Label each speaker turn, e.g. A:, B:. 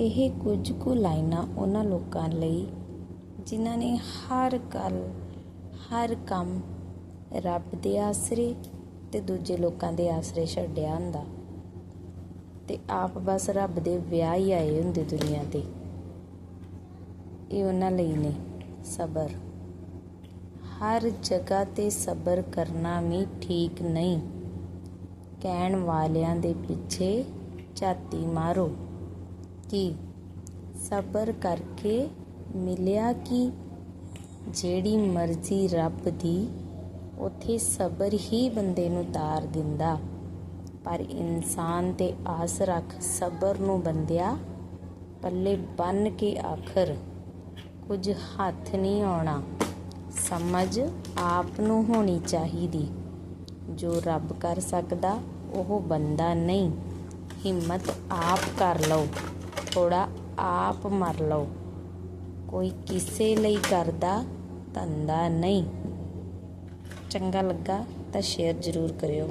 A: ਇਹ ਕੁਝ ਕੁ ਲਾਈਨਾਂ ਉਹਨਾਂ ਲੋਕਾਂ ਲਈ, ਜਿਨ੍ਹਾਂ ਨੇ ਹਰ ਗੱਲ, ਹਰ ਕੰਮ ਰੱਬ ਦੇ ਆਸਰੇ ਤੇ ਦੂਜੇ ਲੋਕਾਂ ਦੇ ਆਸਰੇ ਛੱਡਿਆ ਹੁੰਦਾ। ਤੇ ਆਪ ਬਸ ਰੱਬ ਦੇ ਵਿਆਹ ਹੀ ਆਏ ਹੁੰਦੇ ਦੁਨੀਆ ਤੇ। ਇਹ ਉਹਨਾਂ ਲਈ ਨੇ ਸਬਰ। ਹਰ ਜਗ੍ਹਾ ਤੇ ਸਬਰ ਕਰਨਾ ਵੀ ਠੀਕ ਨਹੀਂ। ਕਹਿਣ ਵਾਲਿਆਂ ਦੇ ਪਿੱਛੇ ਝਾਤੀ ਮਾਰੋ। ਕਿ ਸਬਰ ਕਰਕੇ ਮਿਲਿਆ ਕੀ ਜਿਹੜੀ ਮਰਜ਼ੀ ਰੱਬ ਦੀ, ਉਥੇ ਸਬਰ ਹੀ ਬੰਦੇ ਨੂੰ ਤਾਰ ਦਿੰਦਾ। ਪਰ ਇਨਸਾਨ ਤੇ ਆਸ ਰੱਖ ਸਬਰ ਨੂੰ ਬੰਦਿਆ ਪੱਲੇ ਬੰਨ ਕੇ ਆਖਰ, ਕੁਝ ਹੱਥ ਨਹੀਂ ਆਉਣਾ। ਸਮਝ ਆਪ ਨੂੰ ਹੋਣੀ ਚਾਹੀਦੀ। ਜੋ ਰੱਬ ਕਰ ਸਕਦਾ, ਉਹ ਬੰਦਾ ਨਹੀਂ। ਹਿੰਮਤ ਆਪ ਕਰ ਲਓ। ਥੋੜਾ ਆਪ ਮਰ ਲਓ। ਕੋਈ ਕਿਸੇ ਲਈ ਕਰਦਾ ਧੰਦਾ ਨਹੀਂ। ਚੰਗਾ ਲੱਗਾ ਤਾਂ ਸ਼ੇਅਰ ਜ਼ਰੂਰ ਕਰਿਓ।